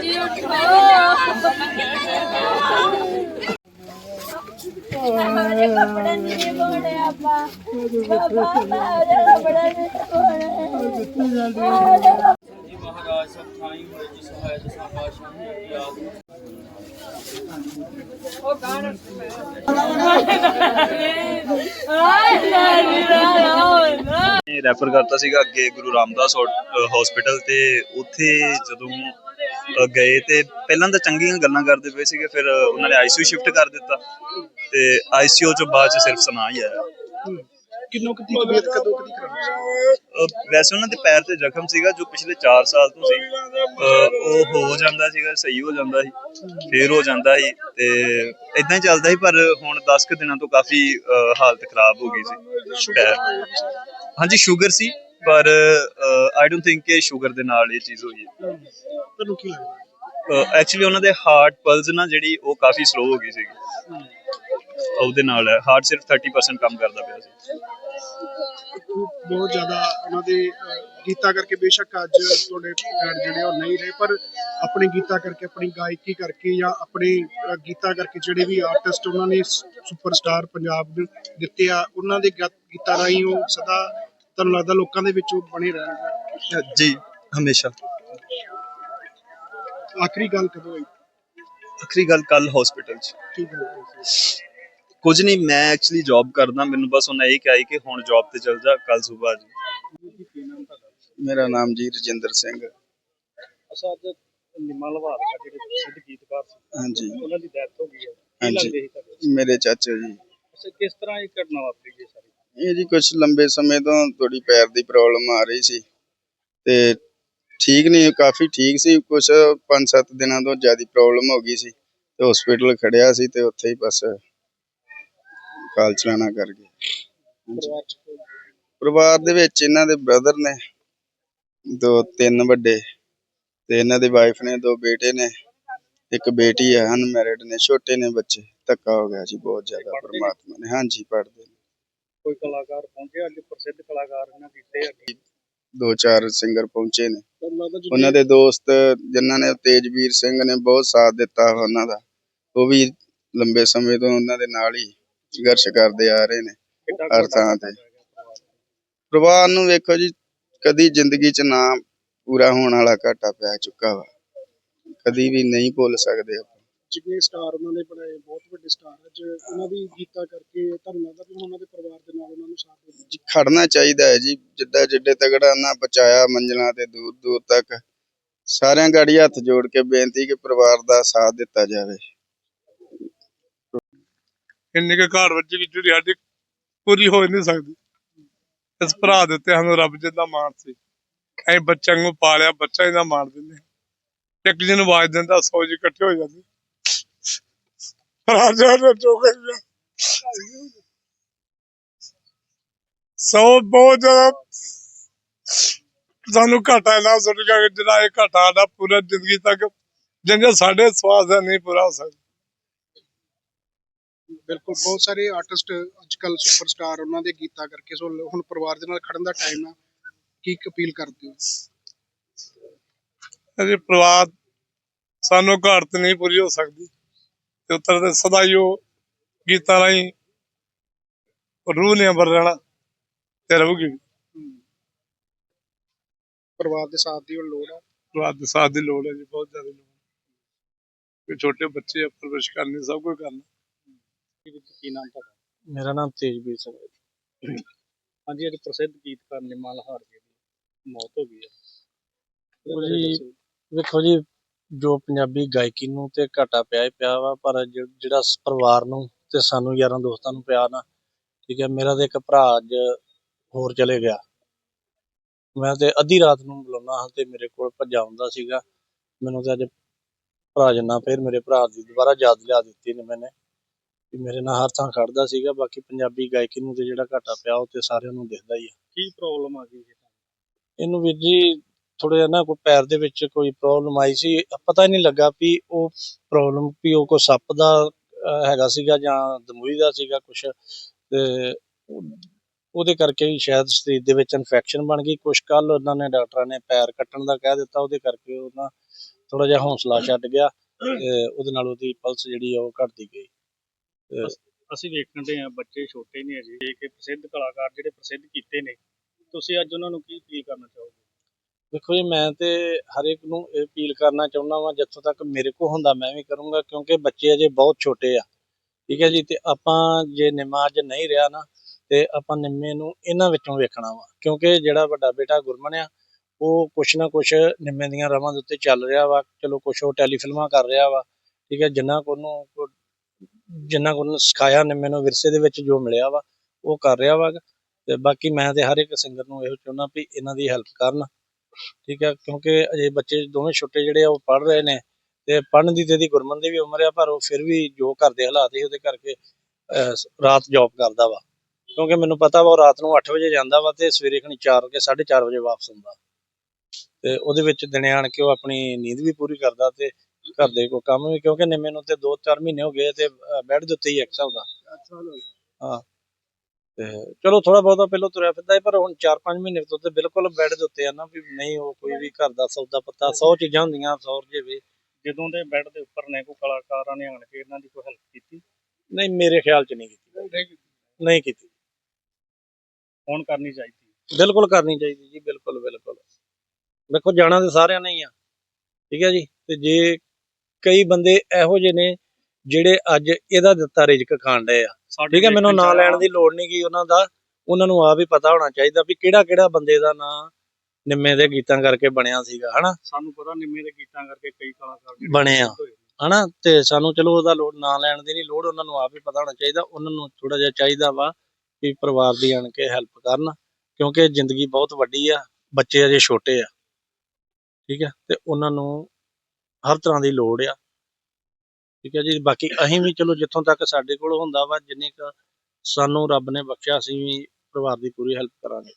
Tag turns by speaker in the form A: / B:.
A: ਜੀ ਉਠੋ ਹਮਾਰੇ ਕੱਪੜੇ ਨਹੀਂ ਕੋੜੇ ਆਪਾ ਬਾਬਾ ਮੇਰੇ ਕੱਪੜੇ ਨਹੀਂ ਕੋੜੇ
B: ਮਹਾਰਾਜ ਸਭ ਥਾਈ ਹੋਏ ਜਿਸ ਸਹਾਇ ਦਸਾਂ ਪਾਸ਼ਾ ਕੀ ਆਪ
A: ਆਏ ਨਹੀਂ ਨਾ
C: ਰੈਫਰ ਕਰਤਾ ਸੀਗਾ ਅੱਗੇ ਗੁਰੂ ਰਾਮਦਾਸ ਹਸਪੀਟਲ ਤੇ। ਉੱਥੇ ਜਦੋਂ ਅ, ਗਏ ਤੇ ਪਹਿਲਾਂ ਤਾਂ ਚੰਗੀਆਂ ਗੱਲਾਂ ਕਰਦੇ ਪਏ ਸੀਗੇ ਫਿਰ ਉਹਨਾਂ ਨੇ ਆਈਸੀਯੂ ਸ਼ਿਫਟ ਕਰ ਦਿੱਤਾ ਤੇ ਆਈਸੀਯੂ ਚੋਂ ਬਾਅਦ ਚ ਸਿਰਫ ਸੁਣਾ ਹੀ ਆਇਆ।
D: ਕਿੰਨੋ ਕਿੰਨੀ ਤਬੀਅਤ ਕਦੋਂ ਕਦੀ ਖਰਾਬ ਸੀ?
C: ਵੈਸੇ ਉਹਨਾਂ ਦੇ ਪੈਰ ਤੇ ਜ਼ਖਮ ਸੀਗਾ ਜੋ ਪਿਛਲੇ 4 ਸਾਲ ਤੋਂ ਸੀ। ਉਹ ਹੋ ਜਾਂਦਾ ਸੀਗਾ ਸਹੀ ਹੋ ਜਾਂਦਾ ਸੀ ਫੇਰ ਹੋ ਜਾਂਦਾ ਸੀ ਤੇ ਇਦਾਂ ਹੀ ਚੱਲਦਾ ਸੀ ਪਰ ਹੁਣ 10 ਕੁ ਦਿਨਾਂ ਤੋਂ ਕਾਫੀ ਹਾਲਤ ਖਰਾਬ ਹੋ ਗਈ ਸੀ। ਪੈਰ ਹਾਂਜੀ ਸ਼ੂਗਰ ਸੀ ਪਰ ਆਈ ਡੋਨਟ ਥਿੰਕ ਕਿ ਸ਼ੂਗਰ ਦੇ ਨਾਲ ਇਹ ਚੀਜ਼ ਹੋਈ ਹੈ।
D: ਤੁਹਾਨੂੰ ਕੀ ਲੱਗਦਾ?
C: ਐਕਚੁਅਲੀ ਉਹਨਾਂ ਦੇ ਹਾਰਟ ਪਲਸ ਨਾ ਜਿਹੜੀ ਉਹ ਕਾਫੀ ਸਲੋ ਹੋ ਗਈ ਸੀਗੀ। ਉਹਦੇ ਨਾਲ ਹਾਰਟ ਸਿਰਫ 30% ਕੰਮ ਕਰਦਾ ਪਿਆ ਸੀ।
D: ਬਹੁਤ ਜ਼ਿਆਦਾ ਉਹਨਾਂ ਦੇ ਗੀਤਾਂ ਕਰਕੇ ਬੇਸ਼ੱਕ ਅੱਜ ਤੁਹਾਡੇ ਡੈਡ ਜਿਹੜੇ ਉਹ ਨਹੀਂ ਰਹੇ ਪਰ ਆਪਣੇ ਗੀਤਾਂ ਕਰਕੇ ਆਪਣੀ ਗਾਇਕੀ ਕਰਕੇ ਜਾਂ ਆਪਣੇ ਗੀਤਾਂ ਕਰਕੇ ਜਿਹੜੇ ਵੀ ਆਰਟਿਸਟ ਉਹਨਾਂ ਨੇ ਸੁਪਰਸਟਾਰ ਪੰਜਾਬ ਨੂੰ ਦਿੱਤੇ ਆ ਉਹਨਾਂ ਦੇ ਗੀਤਾਂ ਰਾਹੀਂ ਉਹ ਸਦਾ ਤੁਹਾਨੂੰ ਲੱਗਦਾ ਲੋਕਾਂ ਦੇ ਵਿੱਚ ਉਹ ਬਣੇ ਰਹਿਣਗੇ?
C: ਜੀ ਹਮੇਸ਼ਾ।
D: ਆਖਰੀ ਗੱਲ ਕਦੋਂ ਹੋਈ?
C: ਆਖਰੀ ਗੱਲ ਕੱਲ ਹਸਪੀਟਲ 'ਚ।
D: ਕੀ ਗੱਲ ਹੋਈ ਸੀ?
C: ਕੁਝ ਨਹੀਂ ਮੈਂ ਐਕਚੁਅਲੀ ਜੌਬ ਕਰਦਾ ਮੈਨੂੰ ਬਸ ਉਹਨਾਂ ਇਹ ਕਿਹਾ ਸੀ ਕਿ ਹੁਣ ਜੌਬ ਤੇ ਚਲ ਜਾ ਕੱਲ ਸਵੇਰ ਜੀ
E: ਮੇਰਾ ਨਾਮ ਜੀ ਰਜਿੰਦਰ ਸਿੰਘ
B: ਅਸਾਂ ਅੱਜ ਨਿਮਾ ਲਵਾਰ ਦਾ ਜਿਹੜੇ ਪ੍ਰਸਿੱਧ ਗੀਤਕਾਰ ਸੀ।
E: ਹਾਂਜੀ।
B: ਉਹਨਾਂ ਦੀ ਡੈਥ ਹੋ ਗਈ ਹੈ। ਕੀ
E: ਹਾਂਜੀ।
B: ਲੱਗਦੇ ਸੀ ਤੁਹਾਨੂੰ
E: ਮੇਰੇ ਚਾਚਾ ਜੀ।
B: ਅੱਛਾ ਕਿਸ ਤਰ੍ਹਾਂ ਇਹ ਘਟਨਾ ਵਾਪਰੀ ਜੀ ਸਾਰੀ?
E: ਇਹ ਜੀ ਕੁਝ ਲੰਬੇ ਸਮੇਂ ਤੋਂ ਥੋੜੀ ਪੈਰ ਦੀ ਪ੍ਰੋਬਲਮ ਆ ਰਹੀ ਸੀ। ਤੇ ਠੀਕ ਨਹੀਂ ਕਾਫੀ ਠੀਕ ਸੀ। ਕੁਝ 5-7 ਦਿਨਾਂ ਤੋਂ ਜ਼ਿਆਦਾ ਪ੍ਰੋਬਲਮ ਹੋ ਗਈ ਸੀ ਤੇ ਹਸਪੀਟਲ ਖੜਿਆ ਸੀ ਤੇ ਉੱਥੇ ਹੀ ਬਸ ਕਾਲ ਚਲਾਣਾ ਕਰ ਗਏ।
B: ਪਰਿਵਾਰ
E: ਦੇ ਵਿੱਚ ਇਹਨਾਂ ਦੇ ਬ੍ਰਦਰ ਨੇ ਦੋ ਤਿੰਨ ਵੱਡੇ ਤੇ ਇਹਨਾਂ ਦੀ ਵਾਈਫ ਨੇ ਦੋ ਬੇਟੇ ਨੇ ਇੱਕ ਬੇਟੀ ਹੈ ਅਨਮੈਰਿਡ ਨੇ ਛੋਟੇ ਨੇ ਬੱਚੇ ਧੱਕਾ ਹੋ ਗਿਆ ਜੀ ਬਹੁਤ ਜ਼ਿਆਦਾ? ਪਰਮਾਤਮਾ ਨੇ ਹਾਂਜੀ ਪੜਦੇ
B: ਕੋਈ ਕਲਾਕਾਰ ਪਹੁੰਚੇ ਅੱਜ ਪ੍ਰਸਿੱਧ ਕਲਾਕਾਰ ਇਹਨਾਂ ਕੀਤੇ
E: ਦੋ ਚਾਰ ਸਿੰਗਰ ਪਹੁੰਚੇ ਨੇ। ਉਹਨਾਂ ਦੇ ਦੋਸਤ ਜਿਨ੍ਹਾਂ ਨੇ ਤੇਜਵੀਰ ਸਿੰਘ ਨੇ ਬਹੁਤ ਸਾਥ ਦਿੱਤਾ ਉਹਨਾਂ ਦਾ ਉਹ ਵੀ ਲੰਬੇ ਸਮੇਂ ਤੋਂ ਉਹਨਾਂ ਦੇ ਨਾਲ ਹੀ ਸੰਘਰਸ਼ ਕਰਦੇ ਆ ਰਹੇ ਨੇ ਹਰ ਥਾਂ ਤੇ। ਪਰਿਵਾਰ ਨੂੰ ਵੇਖੋ ਜੀ ਕਦੀ ਜ਼ਿੰਦਗੀ 'ਚ ਨਾ ਪੂਰਾ ਹੋਣ ਵਾਲਾ ਘਾਟਾ ਪੈ ਚੁੱਕਾ ਵਾ। ਕਦੀ ਵੀ ਨਹੀਂ ਭੁੱਲ ਸਕਦੇ
D: ਜਿਵੇਂ ਸਟਾਰ ਉਹਨਾਂ ਨੇ ਬਣਾਏ ਬਹੁਤ ਵੱਡੇ ਸਟਾਰ ਅੱਜ ਉਹਨਾਂ ਦੀ ਗੀਤਾਂ ਕਰਕੇ ਤੁਹਾਨੂੰ ਲੱਗਦਾ ਵੀ ਉਹਨਾਂ ਦੇ ਪਰਿਵਾਰ ਦੇ ਨਾਲ ਉਹਨਾਂ ਨੂੰ ਸਾਥ ਦੇਣਾ
E: ਜੀ ਖੜਨਾ ਚਾਹੀਦਾ ਹੈ ਜੀ ਜਿੱਦਾਂ ਜਿੱਡੇ ਤਗੜਾ ਨਾ ਪਹੁੰਚਾਇਆ ਮੰਜ਼ਲਾਂ ਤੇ ਦੂਰ ਦੂਰ ਤੱਕ। ਸਾਰਿਆਂ ਗਾੜੀ ਹੱਥ ਜੋੜ ਕੇ ਬੇਨਤੀ ਕਿ ਪਰਿਵਾਰ ਦਾ ਸਾਥ ਦਿੱਤਾ ਜਾਵੇ।
F: ਇੰਨੀ ਕੁ ਘਾਟ ਵੱਜੀ ਕਿ ਜਿਹੜੀ ਸਾਡੀ ਪੂਰੀ ਹੋ ਨਹੀਂ ਸਕਦੀ। ਇਸ ਭਰਾ ਦੇ ਉੱਤੇ ਸਾਨੂੰ ਰੱਬ ਜਿੰਦਾ ਮਾਣ ਸੀ। ਅਸੀਂ ਬੱਚਿਆਂ ਨੂੰ ਪਾਲਿਆ ਬੱਚਾ ਇਹਦਾ ਮਾਣ ਦਿੰਦੇ। ਇੱਕ ਜਿਹਨੂੰ ਨੂੰ ਆਵਾਜ਼ ਦਿੰਦਾ ਸੌ ਜੀ ਇਕੱਠੇ ਹੋ ਜਾਂਦੇ। ਰਾਜਾ ਨੇ ਚੋਕੇ ਸੌ ਬਹੁਤ ਜ਼ਿਆਦਾ। ਸਾਨੂੰ ਘਾਟਾ ਨਾ ਸੁਣ ਗਿਆ ਕਿ ਜਿਹੜਾ ਇਹ ਘਾਟਾ ਸਾਡਾ ਪੂਰਾ ਜ਼ਿੰਦਗੀ ਤੱਕ ਜਿੰਨੇ ਸਾਡੇ ਸਵਾਸ ਦਾ ਨਹੀਂ ਪੂਰਾ ਹੋ ਸਕਦਾ।
D: ਬਿਲਕੁਲ ਬਹੁਤ ਸਾਰੇ ਆਰਟਿਸਟ ਅੱਜ ਕੱਲ ਸੁਪਰਸਟਾਰ ਉਹਨਾਂ ਦੇ ਗੀਤਾਂ ਕਰਕੇ ਸੋ ਹੁਣ ਪਰਿਵਾਰ ਦੇ ਨਾਲ ਖੜਨ ਦਾ ਟਾਈਮ ਆ। ਕੀ ਅਪੀਲ ਕਰਦੇ ਹੋ?
F: ਅਜੇ ਪਰਿਵਾਰ ਸਾਨੂੰ ਘਾਟ ਨਹੀਂ ਪੂਰੀ ਹੋ ਸਕਦੀ। ਤੇ ਉੱਤਰ ਤੇ ਸਦਾ ਹੀ ਉਹ ਗੀਤਾਂ ਰਾਹੀਂ ਰੂਹ ਨੇ ਅੰਬਰ ਰਹਿਣਾ ਤੇ ਰਹੂਗੀ।
D: ਪਰਿਵਾਰ ਦੇ ਸਾਥ ਦੀ ਹੁਣ ਲੋੜ ਆ
F: ਪਰਿਵਾਰ ਦੇ ਸਾਥ ਦੀ ਲੋੜ ਹੈ ਜੀ ਬਹੁਤ ਜ਼ਿਆਦਾ ਲੋੜ ਹੈ। ਕੋਈ ਛੋਟੇ ਬੱਚੇ ਆ ਪਰਵਰਿਸ਼ ਕਰਨੀ ਸਭ ਕੁਝ ਕਰਨਾ।
B: ਕੀ ਨਾਮ ਤੁਹਾਡਾ?
G: ਮੇਰਾ ਨਾਮ ਤੇਜਵੀਰ ਸਿੰਘ ਹੈ।
B: ਹਾਂਜੀ ਅੱਜ ਪ੍ਰਸਿੱਧ ਗੀਤਕਾਰ ਨਿਮਾ ਲਹਾਰ ਜੀ ਦੀ ਮੌਤ ਹੋ ਗਈ ਹੈ।
G: ਜੀ ਵੇਖੋ ਜੀ ਜੋ ਪੰਜਾਬੀ ਗਾਇਕੀ ਨੂੰ ਤੇ ਘਾਟਾ ਪਿਆ ਹੀ ਪਿਆ ਵਾ ਪਰ ਜ- ਜਿਹੜਾ ਪਰਿਵਾਰ ਨੂੰ ਤੇ ਸਾਨੂੰ ਯਾਰਾਂ ਦੋਸਤਾਂ ਨੂੰ ਪਿਆ ਨਾ ਠੀਕ ਹੈ ਮੇਰਾ ਤੇ ਇੱਕ ਭਰਾ ਅੱਜ ਹੋਰ ਚਲੇ ਗਿਆ। ਮੈਂ ਤੇ ਅੱਧੀ ਰਾਤ ਨੂੰ ਬੁਲਾਉਣਾ ਹਾਂ ਤੇ ਮੇਰੇ ਕੋਲ ਭੱਜਾ ਹੁੰਦਾ ਸੀਗਾ। ਮੈਨੂੰ ਤੇ ਅੱਜ ਭਰਾ ਜਨਾ ਫਿਰ ਮੇਰੇ ਭਰਾ ਦੀ ਦੁਬਾਰਾ ਯਾਦ ਲਿਆ ਦਿੱਤੀ ਨੇ ਮੈਨੇ। ਵੀ ਮੇਰੇ ਨਾਲ ਹਰ ਥਾਂ ਖੜਦਾ ਸੀਗਾ ਬਾਕੀ ਪੰਜਾਬੀ ਗਾਇਕੀ ਨੂੰ ਤੇ ਜਿਹੜਾ ਘਾਟਾ ਪਿਆ ਉਹ ਤੇ ਸਾਰਿਆਂ ਨੂੰ ਦਿਖਦਾ ਹੀ ਆ।
B: ਕੀ ਪ੍ਰੋਬਲਮ ਆ ਗਈ
G: ਇਹਨੂੰ ਵੀਰ ਜੀ ਥੋੜਾ ਜਿਹਾ ਨਾ ਕੋਈ ਪੈਰ ਦੇ ਵਿੱਚ ਕੋਈ ਪ੍ਰੋਬਲਮ ਆਈ ਸੀ। ਪਤਾ ਹੀ ਨਹੀਂ ਲੱਗਾ ਵੀ ਉਹ ਪ੍ਰੋਬਲਮ ਵੀ ਉਹ ਕੋਈ ਸੱਪ ਦਾ ਹੈਗਾ ਸੀਗਾ ਜਾਂ ਦਮੂਈ ਦਾ ਸੀਗਾ ਕੁਛ। ਤੇ ਉਹਦੇ ਕਰਕੇ ਵੀ ਸ਼ਾਇਦ ਸਰੀਰ ਦੇ ਵਿੱਚ ਇਨਫੈਕਸ਼ਨ ਬਣ ਗਈ। ਕੁਛ ਕੱਲ ਉਹਨਾਂ ਨੇ ਡਾਕਟਰਾਂ ਨੇ ਪੈਰ ਕੱਟਣ ਦਾ ਕਹਿ ਦਿੱਤਾ। ਉਹਦੇ ਕਰਕੇ ਉਹਨਾਂ ਥੋੜਾ ਜਿਹਾ ਹੌਸਲਾ ਛੱਡ ਗਿਆ ਤੇ ਉਹਦੇ ਨਾਲ ਉਹਦੀ ਪਲਸ ਜਿਹੜੀ ਆ ਉਹ ਘਟਦੀ ਗਈ।
B: ਅਸੀਂ ਵੇਖਣ ਦੇ ਆ, ਬੱਚੇ ਛੋਟੇ ਨੇ ਅਜੇ। ਕਿ ਪ੍ਰਸਿੱਧ ਕਲਾਕਾਰ ਜਿਹੜੇ ਪ੍ਰਸਿੱਧ ਕੀਤੇ ਨੇ। ਤੁਸੀਂ ਅੱਜ ਉਹਨਾਂ ਨੂੰ ਕੀ ਅਪੀਲ ਕਰਨਾ ਚਾਹੋਗੇ?
G: ਦੇਖੋ ਜੀ, ਮੈਂ ਤੇ ਹਰ ਇੱਕ ਨੂੰ ਇਹ ਅਪੀਲ ਕਰਨਾ ਚਾਹੁੰਦਾ ਵਾਂ, ਜਿੱਥੋਂ ਤੱਕ ਮੇਰੇ ਕੋ ਹੁੰਦਾ ਮੈਂ ਵੀ ਕਰੂੰਗਾ, ਕਿਉਂਕਿ ਬੱਚੇ ਅਜੇ ਬਹੁਤ ਛੋਟੇ ਆ। ਠੀਕ ਹੈ ਜੀ, ਤੇ ਆਪਾਂ ਜੇ ਨਿੰਮਾ ਅੱਜ ਨਹੀਂ ਰਿਹਾ ਨਾ, ਤੇ ਆਪਾਂ ਨਿੰਮੇ ਨੂੰ ਇਹਨਾਂ ਵਿੱਚੋਂ ਵੇਖਣਾ ਵਾ, ਕਿਉਂਕਿ ਜਿਹੜਾ ਵੱਡਾ ਬੇਟਾ ਗੁਰਮਨ ਆ, ਉਹ ਕੁਛ ਨਾ ਕੁਛ ਨਿੰਮੇ ਦੀਆਂ ਰਵਾਂ ਦੇ ਉੱਤੇ ਚੱਲ ਰਿਹਾ ਵਾ, ਚਲੋ ਕੁਛ ਉਹ ਟੈਲੀਫਿਲਮਾਂ ਕਰ ਰਿਹਾ ਵਾ, ਠੀਕ ਹੈ, ਜਿੰਨਾ ਕੋ ਉਹਨੂੰ ਜਿੰਨਾ ਕੋ ਉਹਨੂੰ ਸਿਖਾਇਆ ਨਿੰਮੇ ਨੂੰ ਵਿਰਸੇ ਦੇ ਵਿੱਚ ਜੋ ਮਿਲਿਆ ਵਾ, ਉਹ ਕਰ ਰਿਹਾ ਵਾ। ਤੇ ਬਾਕੀ ਮੈਂ ਤੇ ਹਰ ਇੱਕ ਸਿੰਗਰ ਨੂੰ ਇਹੋ ਚਾਹੁੰਦਾ ਵੀ ਇਹਨਾਂ ਦੀ ਹੈਲਪ ਕਰਨ। ਠੀਕ ਹੈ ਕਿਉਂਕਿ ਅਜੇ ਬੱਚੇ ਦੋਵੇਂ ਛੋਟੇ ਜਿਹੜੇ ਆ ਉਹ ਪੜ ਰਹੇ ਨੇ ਤੇ ਪੜਨ ਦੀ ਤੇ ਦੀ ਗੁਰਮਨ ਦੀ ਵੀ ਉਮਰ ਆ ਪਰ ਉਹ ਫਿਰ ਵੀ ਜੋ ਘਰ ਦੇ ਹਾਲਾਤ ਸੀ ਉਹਦੇ ਕਰਕੇ ਰਾਤ ਜੌਬ ਕਰਦਾ ਵਾ। ਕਿਉਂਕਿ ਮੈਨੂੰ ਪਤਾ ਵਾ ਉਹ ਰਾਤ ਨੂੰ 8 ਵਜੇ ਜਾਂਦਾ ਵਾ ਤੇ ਸਵੇਰੇ ਖਣੀ 4 ਕੇ 4:30 ਵਜੇ ਵਾਪਸ ਆਉਂਦਾ। ਤੇ ਉਹਦੇ ਵਿੱਚ ਦਿਨੇ ਆਣ ਕੇ ਉਹ ਆਪਣੀ ਨੀਂਦ ਵੀ ਪੂਰੀ ਕਰਦਾ ਤੇ ਘਰ ਦੇ ਕੋਈ ਕੰਮ ਵੀ ਕਿਉਂਕਿ ਨਿੰਮੇ ਨੂੰ ਤੇ 2-4 ਮਹੀਨੇ ਹੋ ਗਏ ਤੇ ਬੈੱਡ ਦੇ ਉੱਤੇ ਹੀ ਇੱਕ ਹਿਸਾਬ ਦਾ। ਹਾਂ। ਤੇ ਚਲੋ ਥੋੜਾ ਬਹੁਤਾ ਪਹਿਲਾਂ ਤੁਰਿਆ ਫਿਰਦਾ ਸੀ ਪਰ ਹੁਣ 4-5 ਮਹੀਨੇ ਤੋਂ ਤੇ ਬਿਲਕੁਲ ਬੈੱਡ ਦੇ ਉੱਤੇ ਆ ਨਾ ਵੀ ਨਹੀਂ ਉਹ ਕੋਈ ਵੀ ਘਰ ਦਾ ਸੌਦਾ ਪੱਤਾ 100 ਚੀਜ਼ਾਂ ਹੁੰਦੀਆਂ 100 ਰੁਪਏ
B: ਜਦੋਂ ਦੇ ਬੈੱਡ ਦੇ ਉੱਪਰ ਨੇ ਕੋਈ ਕਲਾਕਾਰਾਂ ਨੇ ਆਣ ਕੇ ਇਹਨਾਂ ਦੀ ਕੋਈ ਹੈਲਪ ਕੀਤੀ?
G: ਨਹੀਂ ਮੇਰੇ ਖਿਆਲ ਚ ਨਹੀਂ ਕੀਤੀ। ਨਹੀਂ ਕੀਤੀ।
B: ਹੁਣ ਕਰਨੀ ਚਾਹੀਦੀ
G: ਬਿਲਕੁਲ ਕਰਨੀ ਚਾਹੀਦੀ ਜੀ ਬਿਲਕੁਲ ਬਿਲਕੁਲ। ਵੇਖੋ ਜਾਣਾ ਤੇ ਸਾਰਿਆਂ ਨੇ ਹੀ ਆ। ਠੀਕ ਹੈ ਜੀ? ਤੇ ਜੇ ਕਈ ਬੰਦੇ ਇਹੋ ਜਿਹੇ ਨੇ ਜਿਹੜੇ ਅੱਜ ਇਹਦਾ ਦਿੱਤਾ ਰਿਜ਼ਕ ਖਾਣ ਡਏ ਆ। ਠੀਕ ਹੈ ਮੈਨੂੰ ਨਾਂ ਲੈਣ ਦੀ ਲੋੜ ਨਹੀਂ ਗੀ ਉਹਨਾਂ ਦਾ। ਉਹਨਾਂ ਨੂੰ ਆਪ ਹੀ ਪਤਾ ਹੋਣਾ ਚਾਹੀਦਾ ਵੀ ਕਿਹੜਾ ਕਿਹੜਾ ਬੰਦੇ ਦਾ ਨਾਂ ਨਿੰਮੇ ਦੇ ਗੀਤਾਂ ਕਰਕੇ ਬਣਿਆ ਸੀਗਾ ਹਨਾ?
B: ਸਾਨੂੰ ਪਤਾ ਨਿੰਮੇ ਦੇ ਗੀਤਾਂ ਕਰਕੇ ਕਈ ਕਲਾਕਾਰ
G: ਬਣੇ ਆ। ਹਨਾ? ਤੇ ਸਾਨੂੰ ਚਲੋ ਉਹਦਾ ਲੋੜ ਨਾਂ ਲੈਣ ਦੀ ਨਹੀਂ ਲੋੜ ਉਹਨਾਂ ਨੂੰ ਆਪ ਹੀ ਪਤਾ ਹੋਣਾ ਚਾਹੀਦਾ। ਉਹਨਾਂ ਨੂੰ ਥੋੜਾ ਜਿਹਾ ਚਾਹੀਦਾ ਵਾ ਕਿ ਪਰਿਵਾਰ ਦੀ ਆਣ ਕੇ ਹੈਲਪ ਕਰਨ ਕਿਉਂਕਿ ਜ਼ਿੰਦਗੀ ਬਹੁਤ ਵੱਡੀ ਆ ਬੱਚੇ ਅਜੇ ਛੋਟੇ ਆ। ਠੀਕ ਹੈ ਤੇ ਉਹਨਾਂ ਨੂੰ ਹਰ ਤਰ੍ਹਾਂ ਦੀ ਲੋੜ ਆ। ਠੀਕ ਹੈ ਜੀ, ਬਾਕੀ ਅਸੀਂ ਵੀ ਚਲੋ ਜਿੱਥੋਂ ਤੱਕ ਸਾਡੇ ਕੋਲ ਹੁੰਦਾ ਵਾ, ਜਿੰਨੀ ਕੁ ਸਾਨੂੰ ਰੱਬ ਨੇ ਬਖਸ਼ਿਆ, ਅਸੀਂ ਵੀ ਪਰਿਵਾਰ ਦੀ ਪੂਰੀ ਹੈਲਪ ਕਰਾਂਗੇ।